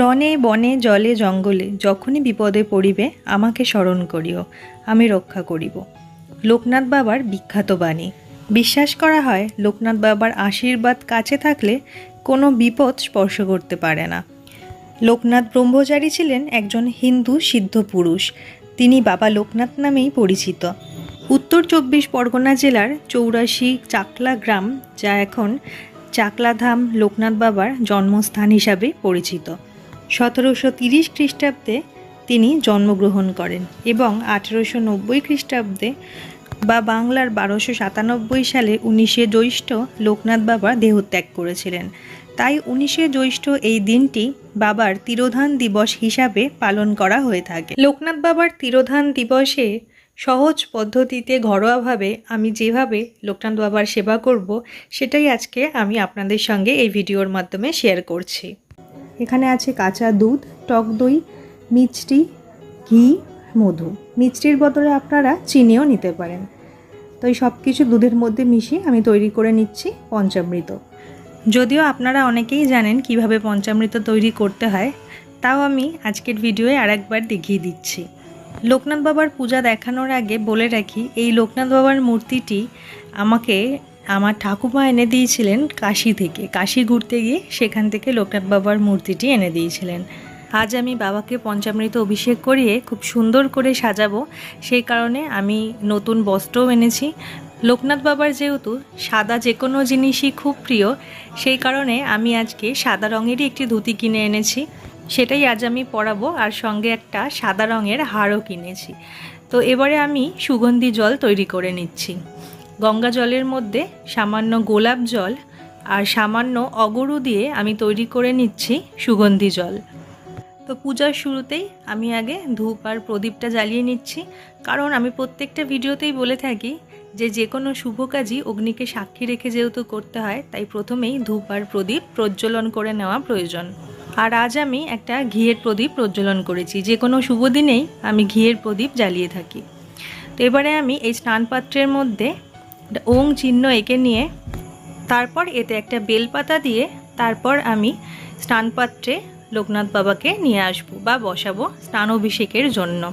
রনে বনে, জলে, জঙ্গলে, যখনই বিপদে পড়িবে, আমাকে স্মরণ করিও, আমি রক্ষা করিব। লোকনাথ বাবার বিখ্যাত বাণী। বিশ্বাস করা হয়, লোকনাথ বাবার আশীর্বাদ কাছে থাকলে কোনো বিপদ স্পর্শ করতে পারে না। লোকনাথ ব্রহ্মচারী ছিলেন একজন হিন্দু সিদ্ধ পুরুষ। তিনি বাবা লোকনাথ নামেই পরিচিত। উত্তর চব্বিশ পরগনা জেলার চৌরাশি চাকলা গ্রাম, যা এখন চাকলাধাম লোকনাথ বাবার জন্মস্থান হিসাবে পরিচিত। সতেরোশো তিরিশ খ্রিস্টাব্দে তিনি জন্মগ্রহণ করেন এবং আঠেরোশো নব্বই খ্রিস্টাব্দে বা বাংলার বারোশো সাতানব্বই সালে উনিশে জ্যৈষ্ঠ লোকনাথ বাবা দেহত্যাগ করেছিলেন। তাই উনিশে জ্যৈষ্ঠ এই দিনটি বাবার তিরোধান দিবস হিসাবে পালন করা হয়ে থাকে। লোকনাথ বাবার তিরোধান দিবসে সহজ পদ্ধতিতে ঘরোয়াভাবে আমি যেভাবে লোকনাথ বাবার সেবা করব, সেটাই আজকে আমি আপনাদের সঙ্গে এই ভিডিওর মাধ্যমে শেয়ার করছি। এখানে আছে কাঁচা দুধ, টক দই, মিষ্টি, ঘি, মধু। মিষ্টির বদলে আপনারা চিনিও নিতে পারেন। তো এই সব কিছু দুধের মধ্যে মিশিয়ে আমি তৈরি করে নিচ্ছি পঞ্চামৃত। যদিও আপনারা অনেকেই জানেন কীভাবে পঞ্চামৃত তৈরি করতে হয়, তাও আমি আজকের ভিডিওয়ে আরেকবার দেখিয়ে দিচ্ছি। লোকনাথ বাবার পূজা দেখানোর আগে বলে রাখি, এই লোকনাথ বাবার মূর্তিটি আমাকে আমার ঠাকুমা এনে দিয়েছিলেন কাশি থেকে। কাশি ঘুরতে গিয়ে সেখান থেকে লোকনাথ বাবার মূর্তিটি এনে দিয়েছিলেন। আজ আমি বাবাকে পঞ্চামৃত অভিষেক করিয়ে খুব সুন্দর করে সাজাবো। সেই কারণে আমি নতুন বস্ত্রও এনেছি। লোকনাথ বাবার যেহেতু সাদা যে কোনো জিনিসই খুব প্রিয়, সেই কারণে আমি আজকে সাদা রঙেরই একটি ধুতি কিনে এনেছি। সেটাই আজ আমি পরাবো আর সঙ্গে একটা সাদা রঙের হারও কিনেছি। তো এবারে আমি সুগন্ধি জল তৈরি করে নিচ্ছি। গঙ্গা জলের মধ্যে সামান্য গোলাপ জল আর সামান্য অগরু দিয়ে আমি তৈরি করে নিচ্ছি সুগন্ধি জল। তো পূজার শুরুতেই আমি আগে ধূপ আর প্রদীপটা জ্বালিয়ে নিচ্ছি, কারণ আমি প্রত্যেকটা ভিডিওতেই বলে থাকি যে যে কোনো শুভ কাজই অগ্নিকে সাক্ষী রেখে যেহেতু করতে হয়, তাই প্রথমেই ধূপ আর প্রদীপ প্রজ্বলন করে নেওয়া প্রয়োজন। আর আজ আমি একটা ঘিয়ের প্রদীপ প্রজ্বলন করেছি যে কোনো শুভ দিনেই আমি ঘিয়ের প্রদীপ জ্বালিয়ে থাকি। তো এবারে আমি এই স্নান পাত্রের মধ্যে ওং চিহ্ন এঁকে নিয়ে তারপর এতে একটা বেলপাতা দিয়ে তারপর আমি স্নানপাত্রে লোকনাথ বাবাকে নিয়ে আসব বা বসাবো স্নান অভিষেকের জন্য।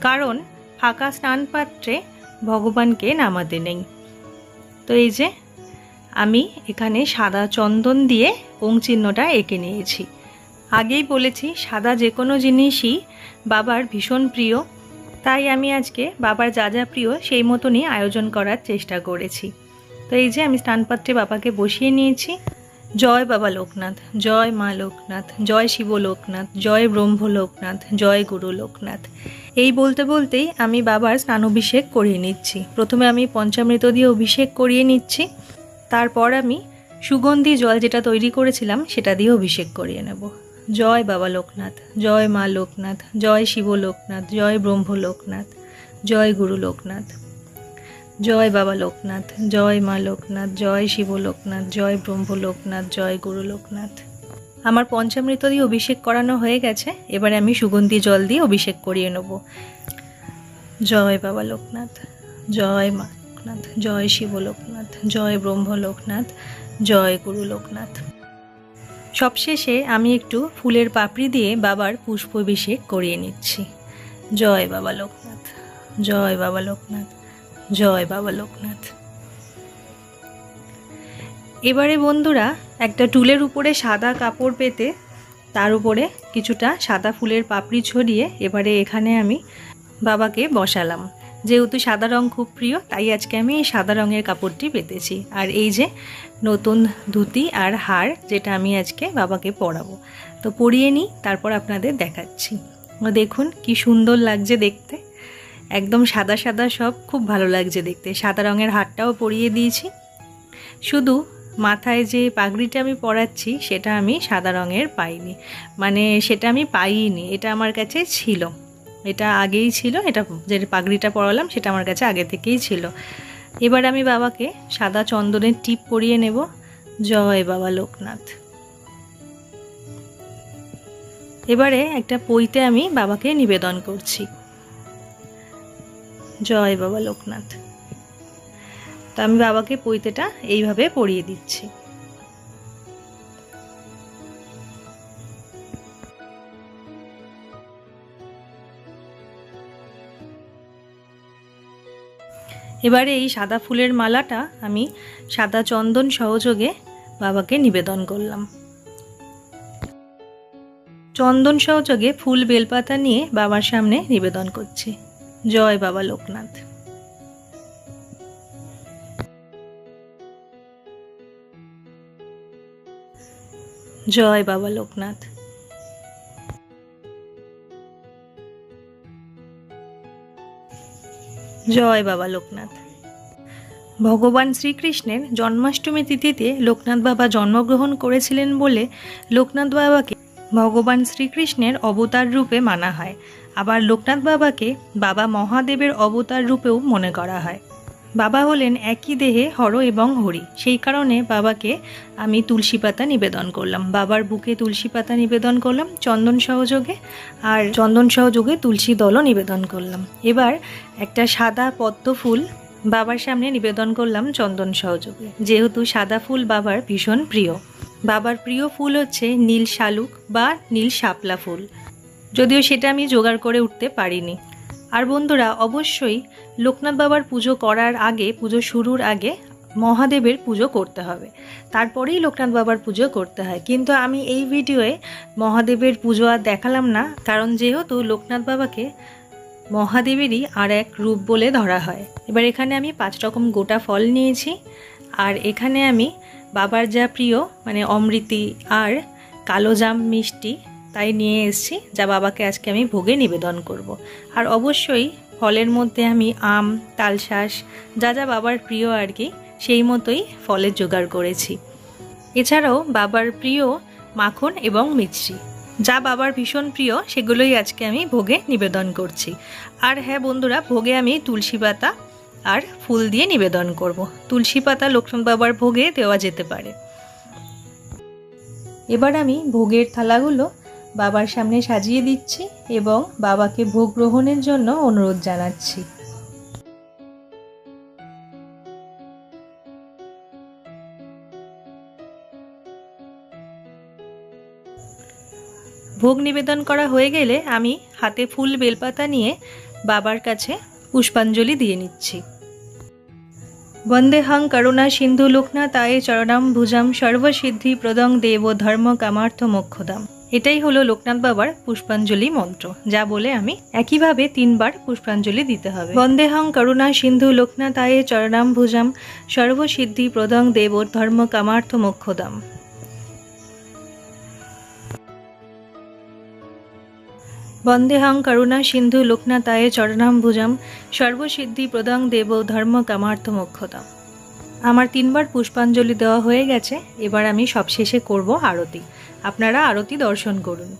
কারণ ফাঁকা স্নান পাত্রে ভগবানকে নামাতে নেই। তো এই যে আমি এখানে সাদা চন্দন দিয়ে ওং চিহ্নটা এঁকে নিয়েছি। আগেই বলেছি, সাদা যে কোনো জিনিসই বাবার ভীষণ প্রিয়। তাই আমি আজকে বাবার যা যা প্রিয় সেই মতনই আয়োজন করার চেষ্টা করেছি। তো এই যে আমি স্নানপাত্রে বাবাকে বসিয়ে নিয়েছি। জয় বাবা লোকনাথ, জয় মা লোকনাথ, জয় শিব লোকনাথ, জয় ব্রহ্ম লোকনাথ, জয় গুরু লোকনাথ। এই বলতে বলতেই আমি বাবার স্নান অভিষেক করিয়ে নিচ্ছি। প্রথমে আমি পঞ্চামৃত দিয়ে অভিষেক করিয়ে নিচ্ছি। তারপর আমি সুগন্ধি জল যেটা তৈরি করেছিলাম সেটা দিয়ে অভিষেক করিয়ে নেব। জয় বাবা লোকনাথ জয় মা লোকনাথ জয় শিব লোকনাথ জয় ব্রহ্ম লোকনাথ জয় গুরু লোকনাথ জয় বাবা লোকনাথ জয় মা লোকনাথ জয় শিব লোকনাথ জয় ব্রহ্ম লোকনাথ জয় গুরু লোকনাথ আমার পঞ্চামৃত দিয়ে অভিষেক করানো হয়ে গেছে এবারে আমি সুগন্ধি জল দিয়ে অভিষেক করিয়ে নেব জয় বাবা লোকনাথ জয় মা লোকনাথ জয় শিব লোকনাথ জয় ব্রহ্ম লোকনাথ জয় গুরু লোকনাথ সবশেষে আমি একটু ফুলের পাপড়ি দিয়ে বাবার পুষ্পাভিষেক করিয়ে নিচ্ছি। জয় বাবা লোকনাথ, জয় বাবা লোকনাথ, জয় বাবা লোকনাথ। এবারে বন্ধুরা, একটা টুলের উপরে সাদা কাপড় পেতে তার উপরে কিছুটা সাদা ফুলের পাপড়ি ছড়িয়ে এবারে এখানে আমি বাবাকে বসালাম। যেহেতু সাদা রং খুব প্রিয়, তাই আজকে আমি এই সাদা রঙের কাপড়টি পেতেছি। আর এই যে নতুন ধুতি আর হার যেটা আমি আজকে বাবাকে পরাবো। তো পরিয়ে নিই, তারপর আপনাদের দেখাচ্ছি। দেখুন কি সুন্দর লাগছে দেখতে। একদম সাদা সাদা সব, খুব ভালো লাগছে দেখতে। সাদা রঙের হারটাও পরিয়ে দিয়েছি। শুধু মাথায় যে পাগড়িটা আমি পরাচ্ছি, সেটা আমি সাদা রঙের পাইনি। মানে সেটা আমি পাইনি এটা আমার কাছে ছিল। এটা আগেই ছিল, এটা যে পাগড়িটা পরালাম সেটা আমার কাছে আগে থেকেই ছিল। এবার আমি বাবাকে সাদা চন্দনের টিপ পরিয়ে নেব। জয় বাবা লোকনাথ। এবারে একটা পইতে আমি বাবাকে নিবেদন করছি। জয় বাবা লোকনাথ। তো আমি বাবাকে পইতেটা এইভাবে পরিয়ে দিচ্ছি। এবারে এই সাদা ফুলের মালাটা আমি সাদা চন্দন সহযোগে বাবাকে নিবেদন করলাম। চন্দন সহযোগে ফুল বেলপাতা নিয়ে বাবার সামনে নিবেদন করছি। জয় বাবা লোকনাথ। জয় বাবা লোকনাথ। জয় বাবা লোকনাথ। ভগবান শ্রীকৃষ্ণের জন্মাষ্টমী তিথিতে লোকনাথ বাবা জন্মগ্রহণ করেছিলেন বলে লোকনাথ বাবাকে ভগবান শ্রীকৃষ্ণের অবতার রূপে মানা হয়। আবার লোকনাথ বাবাকে বাবা মহাদেবের অবতার রূপেও মনে করা হয়। বাবা হলেন একই দেহে হর এবং হরি। সেই কারণে বাবাকে আমি তুলসী পাতা নিবেদন করলাম। বাবার বুকে তুলসী পাতা নিবেদন করলাম, চন্দন সহযোগে, আর চন্দন সহযোগে তুলসী দলও নিবেদন করলাম। এবার একটা সাদা পদ্ম ফুল বাবার সামনে নিবেদন করলাম চন্দন সহযোগে। যেহেতু সাদা ফুল বাবার ভীষণ প্রিয়। বাবার প্রিয় ফুল হচ্ছে নীল শালুক বা নীল শাপলা ফুল। যদিও সেটা আমি জোগাড় করে উঠতে পারিনি। আর বন্ধুরা, অবশ্যই লোকনাথ বাবার পুজো করার আগে, পুজো শুরুর আগে মহাদেবের পুজো করতে হবে। তারপরেই লোকনাথ বাবার পুজো করতে হয়। কিন্তু আমি এই ভিডিওয়ে মহাদেবের পুজো আর দেখালাম না, কারণ যেহেতু লোকনাথ বাবাকে মহাদেবেরই আর এক রূপ বলে ধরা হয়। এবার এখানে আমি পাঁচ রকম গোটা ফল নিয়েছি, আর এখানে আমি বাবার যা প্রিয় মানে অমৃতি আর কালো জাম মিষ্টি তাই নিয়ে এসেছি, যা বাবাকে আজকে আমি ভোগে নিবেদন করব। আর অবশ্যই ফলের মধ্যে আমি আম, তালশাঁস, যা যা বাবার প্রিয় আর কি, সেই মতোই ফলের জোগাড় করেছি। এছাড়াও বাবার প্রিয় মাখন এবং মিষ্টি যা বাবার ভীষণ প্রিয়, সেগুলোই আজকে আমি ভোগে নিবেদন করছি। আর হ্যাঁ বন্ধুরা, ভোগে আমি তুলসী পাতা আর ফুল দিয়ে নিবেদন করব। তুলসী পাতা লক্ষ্মণ বাবার ভোগে দেওয়া যেতে পারে। এবার আমি ভোগের থালাগুলো বাবার সামনে সাজিয়ে দিচ্ছি এবং বাবাকে ভোগ গ্রহণের জন্য অনুরোধ জানাচ্ছি। ভোগ নিবেদন করা হয়ে গেলে আমি হাতে ফুল বেলপাতা নিয়ে বাবার কাছে পুষ্পাঞ্জলি দিয়ে নিচ্ছি। বন্দেহং করুণা সিন্ধু লোকনা লোকনাথায় চরণাম ভুজাম সর্বসিদ্ধি প্রদং দেব ধর্ম কামার্থ মোক্ষদাম। এটাই হলো লোকনাথ বাবার পুষ্পাঞ্জলি মন্ত্র, যা বলে আমি একইভাবে তিনবার পুষ্পাঞ্জলি দিতে হবে। বন্দেহং করুণা সিন্ধু লোকনাথায় চরণাম ভুজাম, সর্বসিদ্ধি প্রদং দেব ধর্ম কামার্থ মোক্ষদাম। বন্দেহং করুণা সিন্ধু লোকনাথায় চরণাম্বুজম সর্বসিদ্ধি প্রদং দেব ধর্ম কামার্থ মোক্ষতাম আমার তিনবার পুষ্পাঞ্জলি দেওয়া হয়ে গেছে, এবার আমি সবশেষে করব আরতি। আপনারা আরতি দর্শন করুন।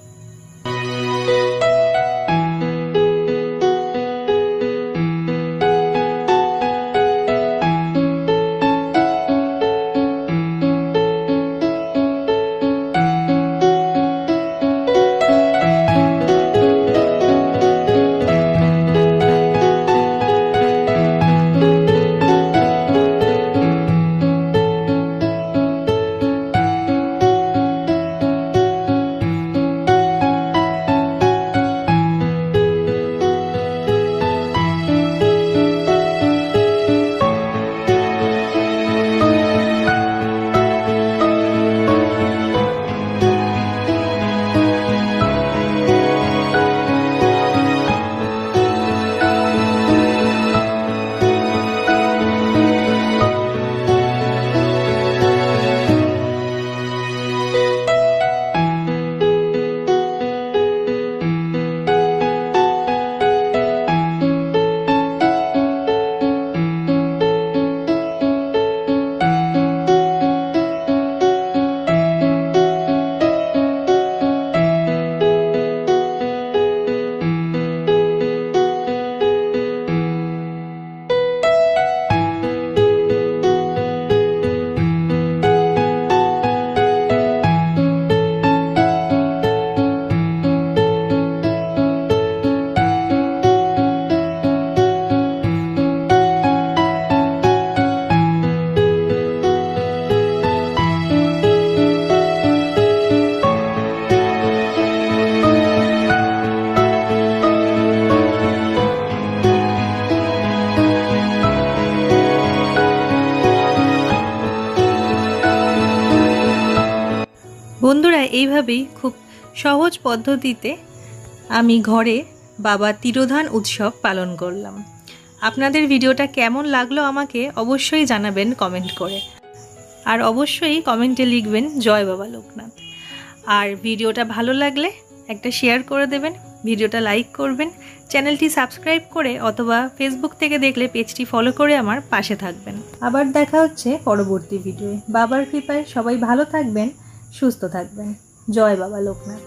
এইভাবেই খুব সহজ পদ্ধতিতে আমি ঘরে বাবা তিরোধান উৎসব পালন করলাম। আপনাদের ভিডিওটা কেমন লাগল আমাকে অবশ্যই জানাবেন কমেন্ট করে। আর অবশ্যই কমেন্টে লিখবেন, জয় বাবা লোকনাথ। আর ভিডিওটা ভালো লাগলে একটা শেয়ার করে দেবেন, ভিডিওটা লাইক করবেন, চ্যানেলটি সাবস্ক্রাইব করে অথবা ফেসবুক থেকে দেখলে পেজটি ফলো করে আমার পাশে থাকবেন। আবার দেখা হচ্ছে পরবর্তী ভিডিওয়ে। বাবার কৃপায় সবাই ভালো থাকবেন, সুস্থ থাকবেন। জয় বাবা লোকনাথ